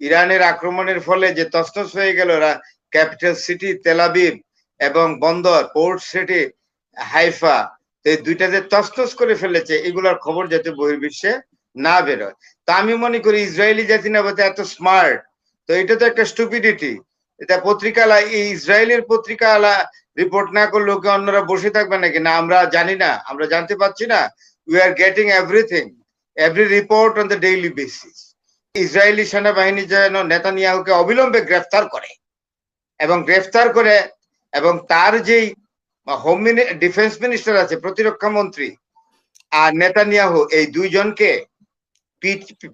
ইরানের আক্রমণের ফলে যে তস্তস হয়ে গেল ক্যাপিটাল সিটি তেলাবিব এবং বন্দর, পোর্ট সিটি, হাইফা এই দুইটা যে তস্তস করে ফেলেছে, এগুলোর খবর যাতে বহির্বিশ্বে না বেরোয়। তা আমি মনে করি ইসরায়েলি জাতি না বলতে এত স্মার্ট তো এটা তো একটা স্টুপিডিটি এটা পত্রিকালা এই ইসরায়েলের পত্রিকালা রিপোর্ট না করলে ওকে অন্যরা বসে থাকবে নাকি? না, আমরা জানি না। আমরা জানতে পারছি না। We are getting everything every report on the daily basis Israeli সেনাবাহিনী যেন নেতানিয়াহুকে অবিলম্বে গ্রেফতার করে এবং গ্রেফতার করে এবং তার যেই হোম ডিফেন্স মিনিস্টার আছে, প্রতিরক্ষা মন্ত্রী আর নেতানিয়াহু, এই দুইজনকে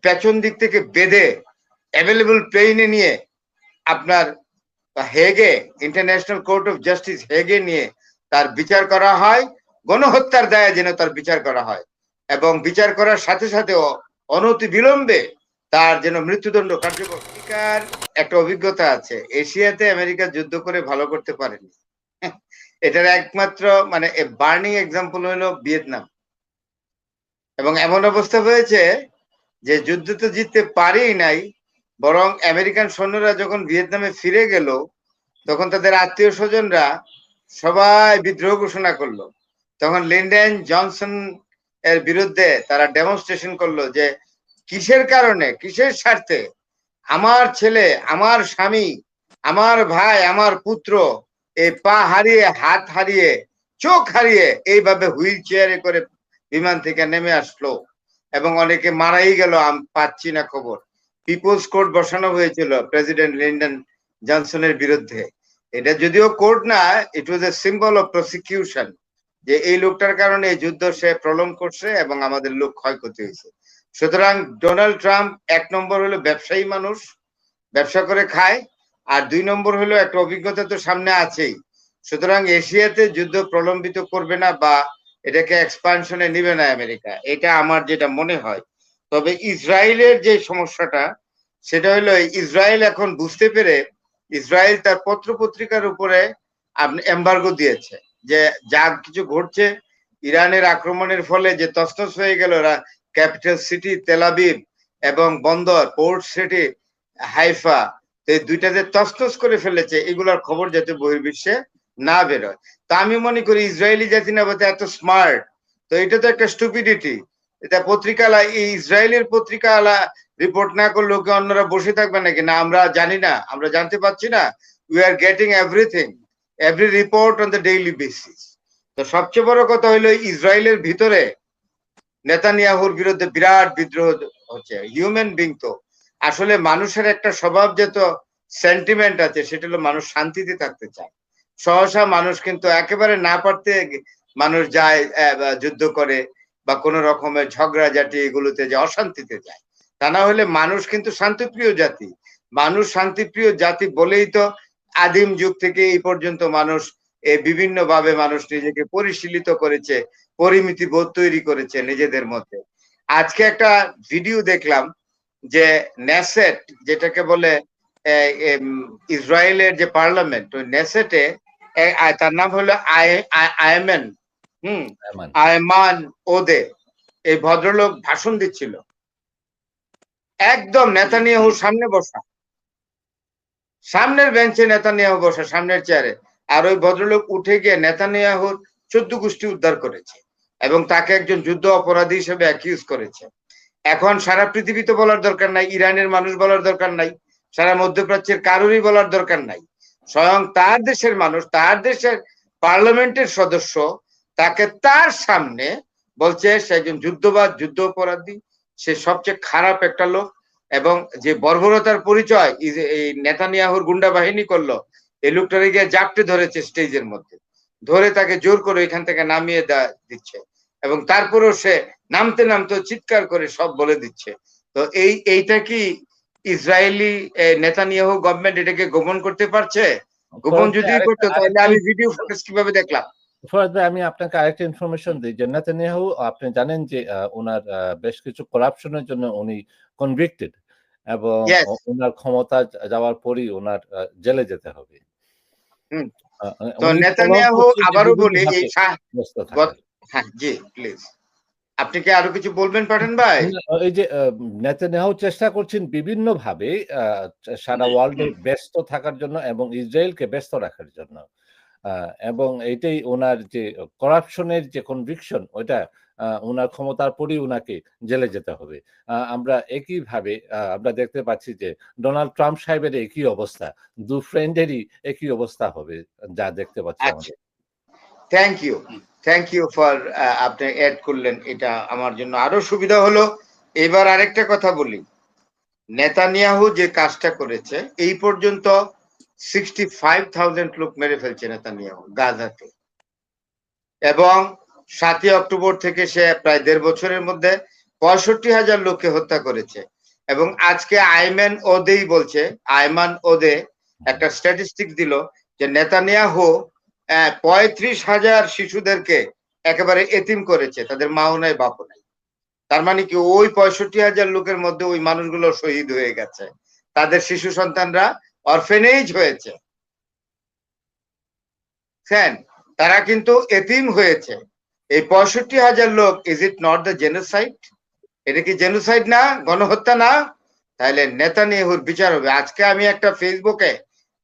পেছন দিক থেকে বেঁধে অ্যাভেলেবল প্লেনে নিয়ে আপনার হেগে ইন্টারন্যাশনাল কোর্ট অফ জাস্টিস হেগে নিয়ে তার বিচার করা হয়, গণহত্যার দায়ে যেন তার বিচার করা হয় এবং বিচার করার সাথে সাথে অনতি বিলম্বে তার যেন মৃত্যুদণ্ড কার্যকর। একটা অভিজ্ঞতা আছে। এশিয়াতে আমেরিকা যুদ্ধ করে ভালো করতে পারেনি। এটার একমাত্র মানে বার্নিং এক্সাম্পল হলো ভিয়েতনাম। এবং এমন অবস্থা হয়েছে যে যুদ্ধ তো জিততে পারেই নাই, বরং আমেরিকান সৈন্যরা যখন ভিয়েতনামে ফিরে গেল, তখন তাদের আত্মীয় স্বজনরা সবাই বিদ্রোহ ঘোষণা করল। তখন লিন্ডেন জনসন এর বিরুদ্ধে তারা ডেমনস্ট্রেশন করল যে কিসের কারণে? কিসের স্বার্থে? আমার ছেলে, আমার স্বামী, আমার ভাই, আমার পুত্র, এই পা হারিয়ে, হাত হারিয়ে, চোখ হারিয়ে এইভাবে হুইল চেয়ারে করে বিমান থেকে নেমে আসলো এবং অনেকে মারাই গেল পাচ্ছি না খবর। পিপলস কোর্ট বসানো হয়েছিল প্রেসিডেন্ট লিন্ডন জনসনের বিরুদ্ধে। এটা যদিও কোর্ট না it was a symbol of prosecution যে এই লোকটার কারণে এই যুদ্ধ সে প্রলম করছে এবং আমাদের লোক ক্ষয়ক্ষতি হয়েছে। সুতরাং ডোনাল্ড ট্রাম্প এক নম্বর হলো ব্যবসায়ী মানুষ, ব্যবসা করে খায়, আর দুই নম্বর হলো একটা অভিজ্ঞতা তো সামনে আছেই। সুতরাং এশিয়াতে যুদ্ধ প্রলম্বিত করবে না বা এটাকে এক্সপানশনে নিবে না আমেরিকা। এটা আমার যেটা মনে হয়। তবে ইসরায়েলের যে সমস্যাটা, সেটা হলো ইসরায়েল এখন বুঝতে পেরে ইসরায়েল তার পত্র পত্রিকার উপরে এম্বার্গো দিয়েছে, যে যা কিছু ঘটছে, ইরানের আক্রমণের ফলে যে তস্তস হয়ে গেল ক্যাপিটাল সিটি তেলাবিব এবং বন্দর, পোর্ট সিটি, হাইফা এই দুইটা যে তস্তস করে ফেলেছে, এগুলোর খবর যাতে বহির্বিশ্বে না বেরোয়। তা আমি মনে করি ইসরায়েলি জাতি না এত স্মার্ট তো এটা তো একটা স্টুপিডিটি এটা পত্রিকালা, এই ইসরায়েলের পত্রিকালা রিপোর্ট না করলে ওকে অন্যরা বসে থাকবে নাকি? না, আমরা জানি না, আমরা জানতে পারছি না। We are getting everything every report on the daily basis তো সবচেয়ে বড় কথা হলো ইসরায়েলের ভিতরে নেতানিয়াহুর বিরুদ্ধে বিরাট বিদ্রোহ হচ্ছে। হিউম্যান বিং তো। আসলে মানুষের একটা স্বভাব স্বভাবজাত সেন্টিমেন্ট আছে, সেটা হলো মানুষ শান্তিতে থাকতে চায়। সহসা মানুষ কিন্তু একেবারে না পারতে মানুষ যায় যুদ্ধ করে বা কোন রকমের ঝগড়াঝাটি এগুলোতে যায় অশান্তিতে যায়। তা না হলে মানুষ কিন্তু শান্তিপ্রিয় জাতি। মানুষ শান্তিপ্রিয় জাতি বলেই তো আদিম যুগ থেকে এই পর্যন্ত মানুষ বিভিন্ন ভাবে মানুষ নিজেকে পরিশীলিত করেছে পরিমিতি বোধ তৈরি করেছে নিজেদের মধ্যে। আজকে একটা ভিডিও দেখলাম যে নেসেট যেটাকে বলে ইসরায়েলের যে পার্লামেন্ট ওই নেসেটে তার নাম হলো আয়মেন হুম? আয়মান ওদে এই ভদ্রলোক ভাষণ দিচ্ছিল। একদম নেতানিয়াহুর সামনে বসা। সামনের বেঞ্চে নেতানিয়াহু বসা সামনের চেয়ারে। আর ওই ভদ্রলোক উঠে গিয়ে নেতানিয়াহুর চোদ্দ গোষ্ঠী উদ্ধার করেছে এবং তাকে একজন যুদ্ধ অপরাধী হিসেবে অ্যাকিউজ করেছে। এখন সারা পৃথিবীতে বলার দরকার নাই, ইরানের মানুষ বলার দরকার নাই, সারা মধ্যপ্রাচ্যের কারোরই বলার দরকার নাই। স্বয়ং তার দেশের মানুষ, তার দেশের পার্লামেন্টের সদস্য, তাকে তার সামনে বলছে, সে একজন যুদ্ধবাদ যুদ্ধ অপরাধী, সে সবচেয়ে খারাপ একটা লোক এবং যে বর্বরতার পরিচয় এই নেতানিয়াহুর গুন্ডা বাহিনী করল এই লোকটারে গিয়ে জাপটে ধরেছে স্টেজের মধ্যে। ধরে তাকে জোর করে এখান থেকে নামিয়ে দিচ্ছে। এবং তারপরেও সে নামতে নামতে চিৎকার করে সব বলে দিচ্ছে। তো এই এইটা কি ইসরায়েলি নেতা নেতানিয়াহু গভর্নমেন্ট এটাকে গোপন করতে পারছে? গোপন যদি করতো তাহলে আমি ভিডিও ফুটেজ কীভাবে দেখলাম? আমি আপনাকে আরেকটা ইনফরমেশন দিই। যে নেতানিয়াহু আপনি জানেন যে ওনার বেশ কিছু করাপশনের জন্য উনি কনভিক্টেড এবং ওনার ক্ষমতা যাওয়ার পরই ওনার জেলে যেতে হবে। তো নেতানিয়াহু আবারও বলি এই হ্যাঁ জি প্লিজ আপনি কি আরও কিছু বলবেন পাঠান ভাই? এই যে নেতানিয়াহু চেষ্টা করছেন বিভিন্ন ভাবে সারা ওয়ার্ল্ডে ব্যস্ত থাকার জন্য এবং ইসরায়েলকে ব্যস্ত রাখার জন্য। এবং এটাই ওনার যে করাপশনের যে কনভিকশন ওইটা ওনার ক্ষমতার পরই ওনাকে জেলে যেতে হবে। আমরা একইভাবে আমরা দেখতে পাচ্ছি যে ডোনাল্ড ট্রাম্প সাহেবের একই অবস্থা দু ফ্রেন্ডেরই একই অবস্থা হবে যা দেখতে পাচ্ছি thank you thank you for আপনি অ্যাড করলেন এটা আমার জন্য আরও সুবিধা হলো। এবার আরেকটা কথা বলি। নেতানিয়াহু যে কাজটা করেছে এই পর্যন্ত সিক্সটি ফাইভ থাউজেন্ড লোক মেরে ফেলছে নেতানিয়াহু গাজাতে। এবং সাতই অক্টোবর থেকে সে প্রায় দেড় বছরের মধ্যে পঁয়ষট্টি হাজার লোককে হত্যা করেছে। এবং আজকে আইম্যান ওদেই বলছে আইমান ওদে একটা স্ট্যাটিস্টিক দিল যে নেতানিয়াহু পঁয়ত্রিশ হাজার শিশুদেরকে একেবারে এতিম করেছে, তাদের মাও নাই বাপও নাই। তার মানে কি ওই পঁয়ষট্টি হাজার লোকের মধ্যে ওই মানুষগুলো শহীদ হয়ে গেছে। তাদের শিশু সন্তানরা অরফেনেজ হয়েছে। তারা কিন্তু এতিম হয়েছে। এই পঁয়ষট্টি হাজার লোক is it not the genocide এটা কি জেনোসাইড না, গণহত্যা না? তাহলে নেতা নেহুর বিচার হবে। আজকে আমি একটা ফেসবুকে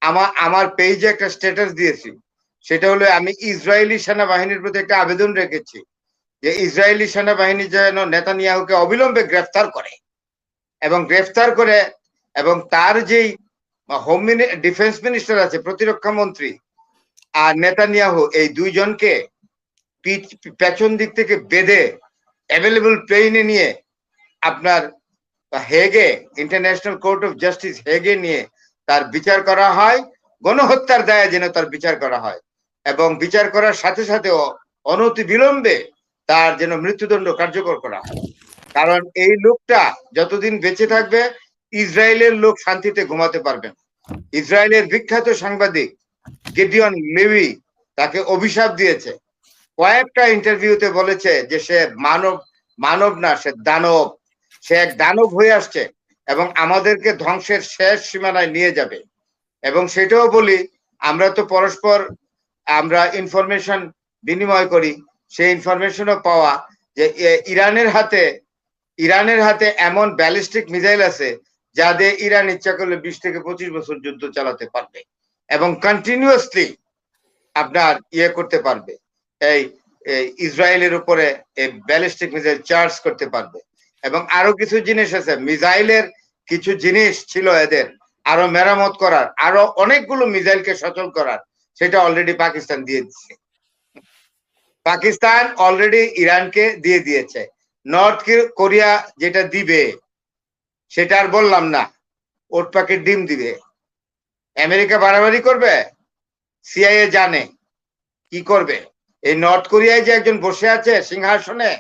আমার আমার পেজে একটা স্ট্যাটাস দিয়েছি। সেটা হলো আমি ইসরায়েলি সেনাবাহিনীর প্রতি একটা আবেদন রেখেছি যে ইসরায়েলি সেনাবাহিনী যেন নেতানিয়াহুকে অবিলম্বে গ্রেফতার করে এবং গ্রেফতার করে এবং তার যেই হোম ডিফেন্স মিনিস্টার আছে, প্রতিরক্ষা মন্ত্রী আর নেতানিয়াহু, এই দুইজনকে পেছন দিক থেকে বেঁধে অ্যাভেলেবল প্লেনে নিয়ে আপনার হেগে ইন্টারন্যাশনাল কোর্ট অফ জাস্টিস হেগে নিয়ে তার বিচার করা হয়, গণহত্যার দায়ে যেন তার বিচার করা হয় এবং বিচার করার সাথে সাথে অনতি বিলম্বে তার যেন মৃত্যুদণ্ড কার্যকর করা হয়। কারণ এই লোকটা যতদিন বেঁচে থাকবে, ইসরায়েলের লোক শান্তিতে ঘুমাতে পারবেন ইসরায়েলের বিখ্যাত সাংবাদিক গেডিয়ন লেভি তাকে অভিশাপ দিয়েছে। কয়েকটা ইন্টারভিউতে বলেছে যে সে মানব মানব না, সে দানব। সে এক দানব হয়ে আসছে এবং আমাদেরকে ধ্বংসের শেষ সীমানায় নিয়ে যাবে। এবং সেটাও বলি, আমরা তো পরস্পর আমরা ইনফরমেশন বিনিময় করি। সেই ইনফরমেশনও পাওয়া যে ইরানের হাতে ইরানের হাতে এমন ব্যালিস্টিক মিসাইল আছে যা দিয়ে ইরান ইচ্ছা করলে বিশ থেকে পঁচিশ বছর যুদ্ধ চালাতে পারবে এবং কন্টিনিউয়াসলি আপনার ইয়ে করতে পারবে। এই ইসরায়েলের উপরে এই ব্যালিস্টিক মিসাইল চার্জ করতে পারবে। এবং আরও কিছু জিনিস আছে, মিসাইলের কিছু জিনিস ছিল এদের, আরও মেরামত করার, আরও অনেকগুলো মিসাইলকে সচল করার, সেটা অলরেডি পাকিস্তান দিয়ে দিচ্ছে পাকিস্তান অলরেডি ইরানকে দিয়ে দিয়েছে। নর্থ কোরিয়া যেটা দিবে, সেটা আর বললাম না, ওট পাখির ডিম দিবে। আমেরিকা বাড়াবাড়ি করবে? সিআইএ জানে, কি করবে? এই নর্থ কোরিয়ায় যে একজন বসে আছে সিংহাসনে,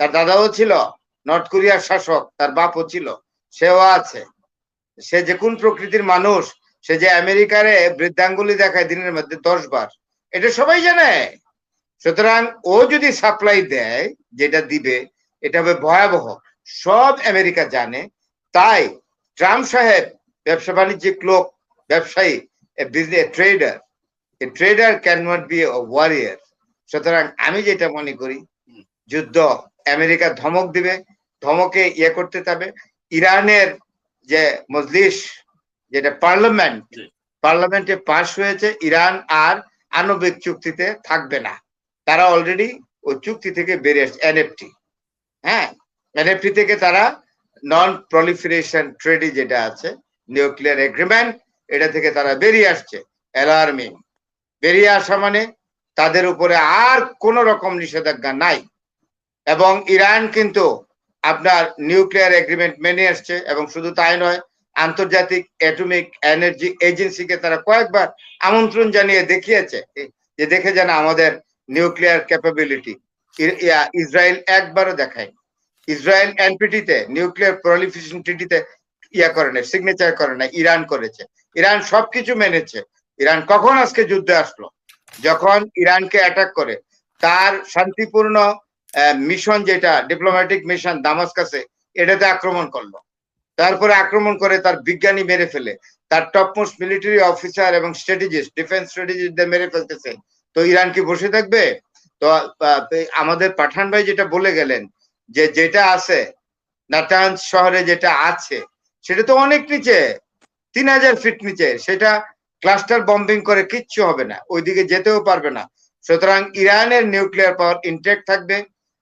তার দাদাও ছিল, নর্থ কোরিয়ার শাসক, তার বাপও ছিল, সেও আছে। সে যে কোন প্রকৃতির মানুষ, সে যে আমেরিকারে বৃদ্ধাঙ্গুলি দেখায় দিনের মধ্যে দশ বার, এটা সবাই জানে। সুতরাং ও যদি সাপ্লাই দেয়, যেটা দিবে, এটা হবে ভয়াবহ। সব আমেরিকা জানে। তাই ট্রাম্প সাহেব, ব্যবসা বাণিজ্যিক লোক, ব্যবসায়ী trader trader can not be warrior সুতরাং আমি যেটা মনে করি যুদ্ধ আমেরিকা ধমক দিবে ধমকে ইয়ে করতে হবে ইরানের যে মজলিস যেটা পার্লামেন্ট পার্লামেন্টে পাশ হয়েছে ইরান আর আণবিক চুক্তিতে থাকবে না। তারা অলরেডি ওই চুক্তি থেকে বেরিয়ে আসছে এনএফটি। হ্যাঁ এনএফটি থেকে তারা নন প্রলিফারেশন ট্রেডি যেটা আছে নিউক্লিয়ার এগ্রিমেন্ট এটা থেকে তারা বেরিয়ে আসছে অ্যালার্মিং বেরিয়ে আসা মানে তাদের উপরে আর কোন রকম নিষেধাজ্ঞা নাই। এবং ইরান কিন্তু আপনার নিউক্লিয়ার এগ্রিমেন্ট মেনে আসছে এবং শুধু তাই নয়, আন্তর্জাতিক অ্যাটমিক এনার্জি এজেন্সিকে তারা কয়েকবার আমন্ত্রণ জানিয়ে দেখিয়েছে যে দেখে যেন আমাদের নিউক্লিয়ার ক্যাপাবিলিটি। ইসরায়েল একবারও দেখায় ইসরায়েল এনপিটিতে, নিউক্লিয়ার প্রলিফিকেশন ট্রিটিতে ইয়া করে না সিগনেচার করে না ইরান করেছে। ইরান সবকিছু মেনেছে। ইরান কখন আজকে যুদ্ধে আসলো? যখন ইরানকে অ্যাটাক করে, তার শান্তিপূর্ণ মিশন যেটা ডিপ্লোম্যাটিক মিশন দামাসকাসে এটাতে আক্রমণ করল। তারপরে আক্রমণ করে তার বিজ্ঞানী মেরে ফেলে। তার টপমোস্ট মিলিটারি অফিসার এবং স্ট্র্যাটেজিস্ট ডিফেন্স স্ট্র্যাটেজিস্টদের মেরে ফেলতেছে। তো ইরান কি বসে থাকবে? তো আমাদের পাঠান ভাই যেটা বলে গেলেন যে যেটা আছে নাটান্স শহরে যেটা আছে, সেটা তো অনেক নিচে, তিন হাজার ফিট নিচে, সেটা ক্লাস্টার বম্বিং করে কিচ্ছু হবে না, ওইদিকে যেতেও পারবে না। সুতরাং ইরানের নিউক্লিয়ার পাওয়ার ইনটেক থাকবে।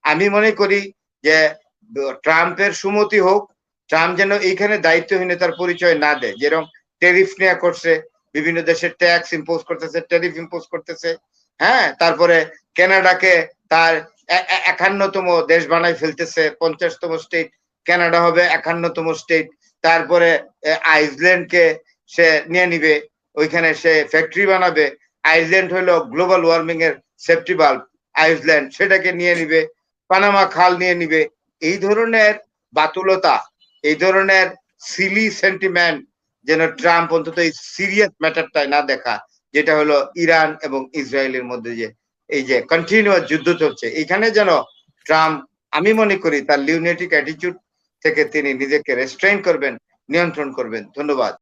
আমি মনে করি যে, ট্রাম্পের সুমতি হোক, ট্রাম্প যেন এইখানে দায়িত্বহীনতার পরিচয় না দেয়। যেরকম টেরিফ নেওয়া করছে, বিভিন্ন দেশের ট্যাক্স ইম্পোজ করতেছে টেরিফ ইম্পোজ করতেছে। হ্যাঁ তারপরে কানাডাকে তার একান্নতম দেশ বানাই ফেলতেছে, পঞ্চাশতম স্টেট কানাডা হবে একান্নতম স্টেট তারপরে আইসল্যান্ডকে সে নিয়ে নিবে। ওইখানে সে ফ্যাক্টরি বানাবে। আইসল্যান্ড হলো গ্লোবাল ওয়ার্মিং এর সেফটি বাল্ব আইসল্যান্ড সেটাকে নিয়ে নিবে পানামা খাল নিয়ে নিবে। এই ধরনের বাতুলতা, এই ধরনের সিলি সেন্টিমেন্ট যেন ট্রাম্প অন্তত এই সিরিয়াস ম্যাটারটাই না দেখা, যেটা হলো ইরান এবং ইসরায়েলের মধ্যে যে এই যে কন্টিনিউয়াস যুদ্ধ চলছে। এখানে যেন ট্রাম্প, আমি মনে করি তার লিউনেটিক অ্যাটিটিউড থেকে তিনি নিজেকে রেস্ট্রেন করবেন, নিয়ন্ত্রণ করবেন। ধন্যবাদ।